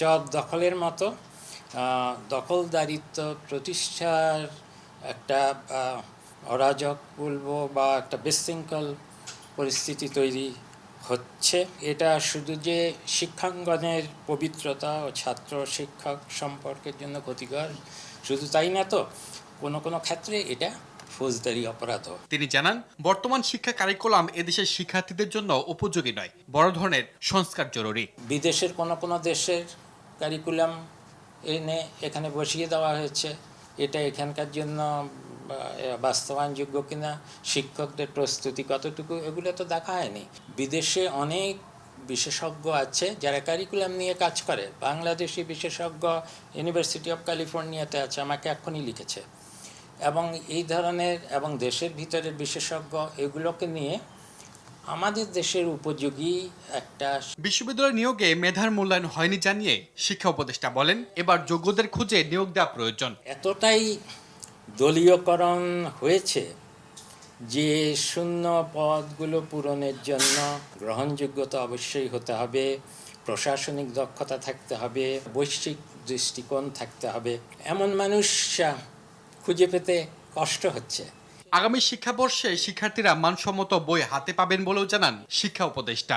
চক দখলের মতো দখলদারিত্ব প্রতিষ্ঠার একটা অরাজক বলব বা একটা বিশৃঙ্খল পরিস্থিতি তৈরি হচ্ছে। এটা শুধু যে শিক্ষাঙ্গনের পবিত্রতা ও ছাত্র শিক্ষক সম্পর্কের জন্য ক্ষতিকর, শুধু তাই না তো? কোনো কোনো ক্ষেত্রে এটা ফৌজদারি অপরাধও তিনি জানান বর্তমান শিক্ষা কারিকুলাম এদেশের শিক্ষার্থীদের জন্য উপযোগী নয় বড় ধরনের সংস্কার জরুরি। বিদেশের কোনো কোনো দেশের কারিকুলাম এনে এখানে বসিয়ে দেওয়া হয়েছে। এটা এখানকার জন্য বাস্তবায়নযোগ্য কিনা শিক্ষকদের প্রস্তুতি কতটুকু এগুলো তো দেখা হয়নি। বিদেশে অনেক বিশেষজ্ঞ আছে যারা কারিকুলাম নিয়ে কাজ করে। বাংলাদেশি বিশেষজ্ঞ ইউনিভার্সিটি অফ ক্যালিফোর্নিয়াতে আছে আমাকে এখনই লিখেছে। এবং এই ধরনের এবং দেশের ভিতরের বিশেষজ্ঞ এগুলোকে নিয়ে আমাদের দেশের উপযোগী একটা বিশ্ববিদ্যালয় নিয়োগে মেধার মূল্যায়ন হয়নি জানিয়ে শিক্ষা উপদেষ্টা বলেন এবার যোগ্যদের খুঁজে নিয়োগ দেওয়া প্রয়োজন। এতটাই দলীয়করণ হয়েছে যে শূন্য পদগুলো পূরণের জন্য গ্রহণযোগ্যতা অবশ্যই হতে হবে প্রশাসনিক দক্ষতা থাকতে হবে বৈশ্বিক দৃষ্টিকোণ থাকতে হবে। এমন মানুষ খুঁজে পেতে কষ্ট হচ্ছে। আগামী শিক্ষাবর্ষে শিক্ষার্থীরা মানসম্মত বই হাতে পাবেন বলেও জানান শিক্ষা উপদেষ্টা।